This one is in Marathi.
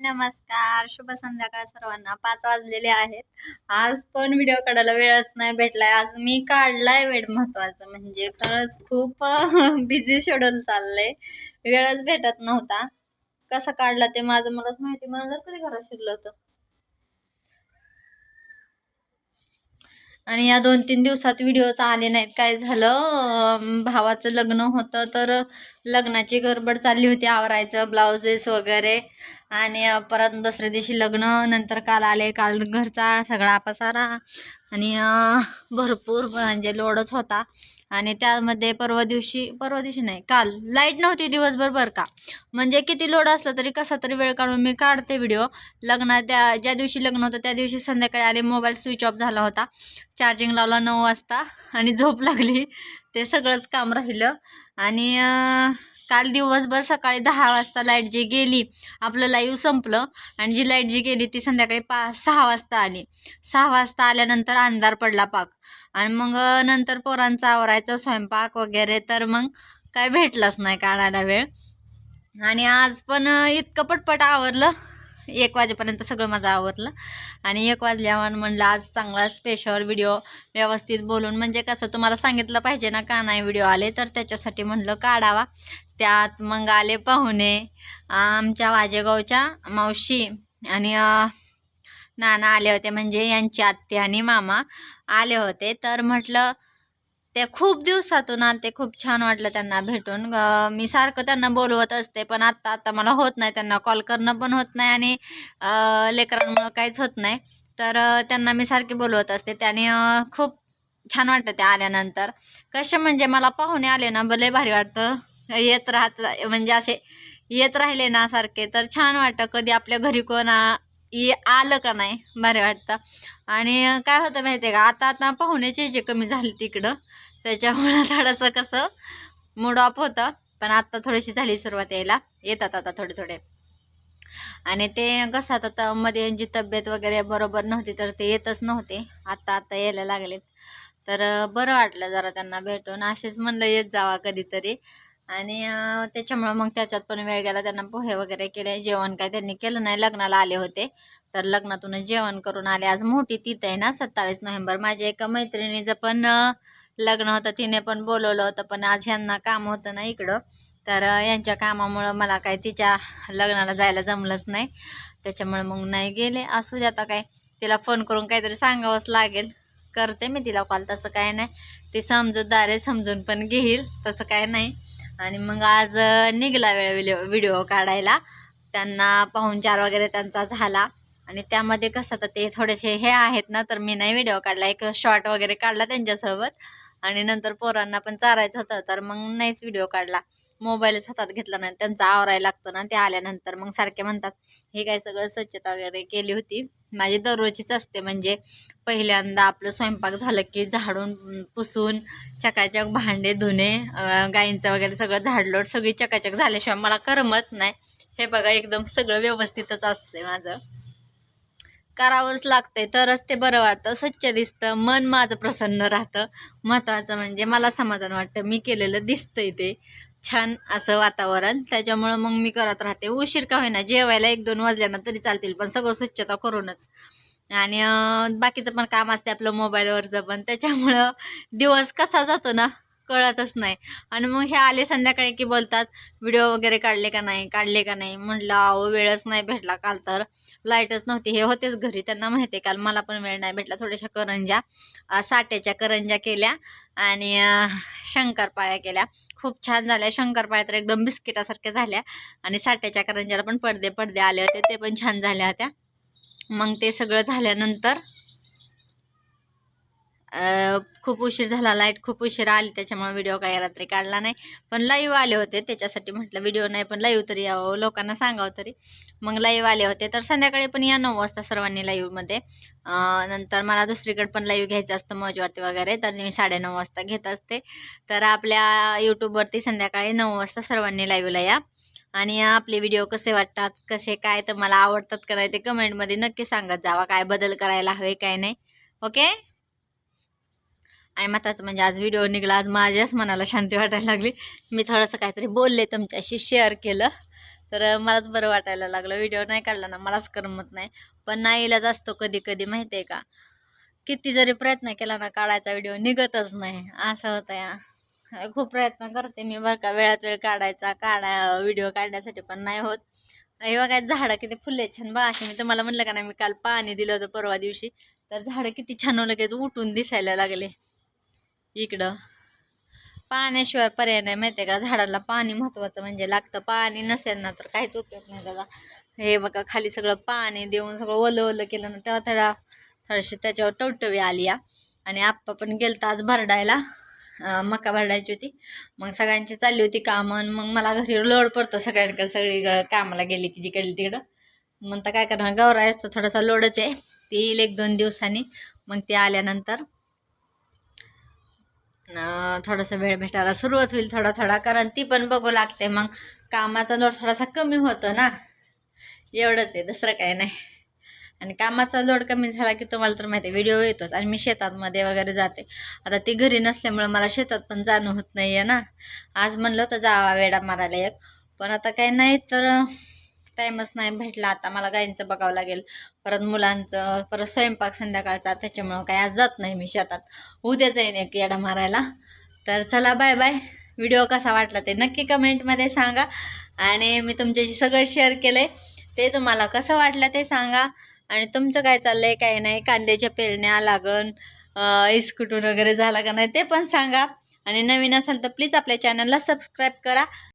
नमस्कार शुभ संध्याकाळ सर्वांना. पाच वाजलेले आहेत. आज पण व्हिडिओ काढायला वेळच नाही भेटलाय. आज मी काढलाय वेळ महत्वाचं म्हणजे खरंच खूप बिझी शेड्यूल चाललंय. वेळच भेटत नव्हता. कसा काढला ते माझं मलाच माहिती. मला जर कधी घरात शिरलं होतं. आणि या दोन तीन दिवसात व्हिडिओच आले नाहीत. काय झालं? भावाचं लग्न होतं तर लग्नाची गडबड चालली होती आवरायचं ब्लाउजेस वगैरे. आणि परत दुसऱ्या दिवशी लग्न नंतर काल आले काल घरचा सगळा पसारा आणि भरपूर म्हणजे लोडच होता. आणि त्यामध्ये परवा दिवशी परवा दिवशी नाही काल. लाइट नव्हती दिवसभर बरं का. म्हणजे किती लोड असलं तरी कसा तरी वेळ काढून मी काढते व्हिडिओ लग्नात त्या ज्या दिवशी लग्न होतं त्या दिवशी संध्याकाळी आले मोबाईल स्विच ऑफ झाला होता. चार्जिंग लावला नऊ वाजता आणि झोप लागली. ते सगळंच काम राहिलं. आणि काल दिवसभर सकाळी दहा वाजता लाइट जी गेली आपलं लाईव्ह संपलं आणि जी लाइट जी गेली ती संध्याकाळी पा सहा वाजता आली. सहा वाजता आल्यानंतर अंधार पडला पाक. आणि मग नंतर पोरांचा आवरायचं स्वयंपाक वगैरे तर मग काय भेटलंच नाही काढायला वेळ. आणि आज पण इतकं पटपट आवरलं. एक वाजेपर्यंत सगळं माझं आवरलं. आणि एक वाजल्यावर म्हणलं आज चांगला स्पेशल व्हिडिओ व्यवस्थित बोलून म्हणजे कसं तुम्हाला सांगितलं पाहिजे ना का नाही व्हिडिओ आले तर त्याच्यासाठी म्हणलं काढावा. त्यात मग आले पाहुणे आमच्या वाजेगावच्या मावशी आणि नाना आले होते म्हणजे यांची आत्या आणि मामा आले होते. तर म्हटलं ते खूप दिवसातून ते खूप छान वाटलं त्यांना भेटून. मी सारखं त्यांना बोलवत असते पण आत्ता आत्ता मला होत नाही त्यांना कॉल करणं पण होत नाही आणि लेकरांमुळं काहीच होत नाही. तर त्यांना मी सारखी बोलवत असते. त्याने खूप छान वाटतं ते आल्यानंतर. कसं म्हणजे मला पाहुणे आले ना भले भारी वाटतं येत राहत म्हणजे असे येत राहिले ना सारखे तर छान वाटतं. कधी आपल्या घरी कोण ये आलं का नाही भारी वाटतं. आणि काय होतं माहिती आहे का आता आता पाहुण्याची जे कमी झाली तिकडं त्याच्यामुळं थोडंसं कसं मूड ऑफ होतं. पण आत्ता थोडीशी झाली सुरुवात यायला. येतात आता थोडे थोडे. आणि ते कसं आता मध्ये यांची तब्येत वगैरे बरोबर नव्हती तर ते येतच नव्हते. आत्ता आत्ता यायला लागलेत. तर बरं वाटलं जरा त्यांना भेटून. असेच म्हणलं येत जावा कधीतरी. आणि त्याच्यामुळं मग त्याच्यात पण वेळ गेला. त्यांना पोहे वगैरे केले जेवण काय त्यांनी केलं नाही. लग्नाला आले होते. तर लग्नातूनच जेवण करून आले. आज मोठी तीत आहे ना सत्तावीस नोव्हेंबर. माझ्या एका मैत्रिणीचं पण लग्न होतं. तिने पण बोलवलं होतं पण आज ह्यांना काम होतं ना इकडं. तर यांच्या कामामुळं मला काय तिच्या लग्नाला जायला जमलंच नाही. त्याच्यामुळं मग नाही गेले. असू दे आता काय. तिला फोन करून काहीतरी सांगावंच लागेल. करते मी तिला कॉल. तसं काय नाही. ती समजूतदार आहे समजून पण घेईल. तसं काय नाही. आणि मग आज निघला निघाला वेळ व्हिडिओ व्हिडिओ काढायला. त्यांना पाहुणचार वगैरे त्यांचा झाला. आणि त्यामध्ये कसं तर ते थोडेसे हे आहेत ना तर मी नाही व्हिडिओ काढला. एक शॉर्ट वगैरे काढला त्यांच्यासोबत. आणि नंतर पोरांना पण चारायचं होतं तर मग नाहीच व्हिडिओ काढला. मोबाईलच हातात घेतला नाही त्यांचा आवरायला लागतो ना ते आल्यानंतर मग सारखे म्हणतात हे काय सगळं स्वच्छता वगैरे केली होती? माझी दररोजचीच असते म्हणजे पहिल्यांदा आपलं स्वयंपाक झालं की झाडून पुसून चकाचक भांडे धुणे गायींचं गाईंचं वगैरे सगळं झाडलोट सगळी चकाचक झाल्याशिवाय मला करमत नाही. हे बघा एकदम सगळं व्यवस्थितच असते माझं. करावंच लागतंय तरच ते बरं वाटतं स्वच्छ दिसतं मन माझं प्रसन्न राहतं. महत्त्वाचं म्हणजे मला समाधान वाटतं मी केलेलं दिसतंय ते. छान असं वातावरण त्याच्यामुळं मग मी करत राहते. उशीर का होईना जेवायला एक दोन वाजल्यानं तरी चालतील पण सगळं स्वच्छता करूनच. आणि बाकीचं पण काम असते आपलं मोबाईलवरचं पण त्याच्यामुळं दिवस कसा जातो ना? कळतच नाही. आणि मग हे आले संध्याकाळी की बोलतात व्हिडिओ वगैरे काढले का नाही? काढले का नाही? म्हटलं अहो वेळच नाही भेटला काल तर. लाईटच नव्हती. हे होतेच घरी. त्यांना माहिती आहे काल मला पण वेळ नाही भेटला. थोड्याशा करंज्या साठ्याच्या करंज्या केल्या आणि शंकरपाळ्या केल्या. खूप छान झाल्या. शंकरपाळ्या तर एकदम बिस्किटासारख्या झाल्या आणि साठ्याच्या करंज्याला पण पडदे पडदे आले होते. ते पण छान झाल्या होत्या. मग ते सगळं झाल्यानंतर खूप उशीर झाला लाइट खूप उशीर आली त्याच्यामुळे व्हिडिओ काही रात्री काढला नाही. पण लाईव्ह आले होते त्याच्यासाठी म्हटलं व्हिडिओ नाही पण लाईव्ह तरी यावं लोकांना सांगावं तरी. मग लाईव्ह आले होते तर संध्याकाळी पण या नऊ वाजता सर्वांनी लाईव्हमध्ये. नंतर मला दुसरीकडे पण लाईव्ह घ्यायचं असतं मौजवरती वगैरे तर मी साडेनऊ वाजता घेत असते. तर आपल्या यूट्यूबवरती संध्याकाळी नऊ वाजता सर्वांनी लाईव्हला या. आणि आपले व्हिडिओ कसे वाटतात कसे काय तर मला आवडतात का ते कमेंटमध्ये नक्की सांगत जावा काय बदल करायला हवे काय नाही. ओके? आणि महत्त्वाचं म्हणजे आज व्हिडिओ निघाला. आज माझ्याच मनाला शांती वाटायला लागली. मी थोडंसं काहीतरी बोलले तुमच्याशी शेअर केलं. तर मलाच बरं वाटायला लागलं. व्हिडिओ नाही काढला ना मलाच करमत नाही. पण नाही इलाज असतो कधी कधी माहिती आहे का? किती जरी प्रयत्न केला ना काढायचा व्हिडिओ निघतच नाही. असं होतं या. खूप प्रयत्न करते मी बरं का वेळात वेळ काढायचा काढा व्हिडिओ काढण्यासाठी पण नाही होत. हे काय झाडं किती फुले छान. बा असे मी तुम्हाला म्हटलं का नाही मी काल पाणी दिलं होतं परवा दिवशी. तर झाडं किती छान लगेच उठून दिसायला लागले. इकडं. पाण्याशिवाय पर्याय नाही माहिती आहे का? झाडाला पाणी महत्त्वाचं म्हणजे लागतं. पाणी नसेल ना तर काहीच उपयोग नाही त्याचा. हे बघा खाली सगळं पाणी देऊन सगळं ओलं ओलं केलं ना तेव्हा थोडा थोडीशी त्याच्यावर टवटवी आली या आणि आप्पा पण गेलता आज भरडायला. मका भरडायची होती. मग सगळ्यांची चालली होती कामं आणि मग मला घरी लोड पडतो सगळ्यांकडे. सगळीकडं कामाला गेली की जिकडली तिकडं. मग तर काय करणार? गौरा तर थोडासा लोडच आहे. ती येईल एक दोन दिवसांनी. मग ती आल्यानंतर थोडासा वेळ भेटायला सुरुवात होईल थोडा थोडा कारण ती पण बघू लागते. मग कामाचा लोड थोडासा कमी होतो ना. एवढंच आहे दुसरं काही नाही. आणि कामाचा लोड कमी झाला की तुम्हाला तर माहिती आहे व्हिडिओ येतोच. आणि मी शेतातमध्ये वगैरे जाते. आता ती घरी नसल्यामुळं मला शेतात पण जाणं होत नाही आहे ना. आज म्हणलं तर जावा वेडा मारायला एक. पण आता काही नाही तर टाईमच नाही भेटला आता मला गाईंचं बघावं लागेल. परत मुलांचं परत स्वयंपाक संध्याकाळचा त्याच्यामुळं काही आज जात नाही मी शेतात. उद्या जाईन एक येडा मारायला. तर चला बाय बाय व्हिडिओ कसा वाटला ते नक्की कमेंटमध्ये सांगा. आणि मी तुमच्याशी सगळं शेअर केलं आहे ते तुम्हाला कसं वाटलं ते सांगा. आणि तुमचं काय चाललं आहे काय नाही कांद्याच्या पेरण्या लागण इस्कुटून वगैरे झाला का नाही ते पण सांगा. आणि नवीन असाल तर प्लीज आपल्या चॅनलला सबस्क्राईब करा.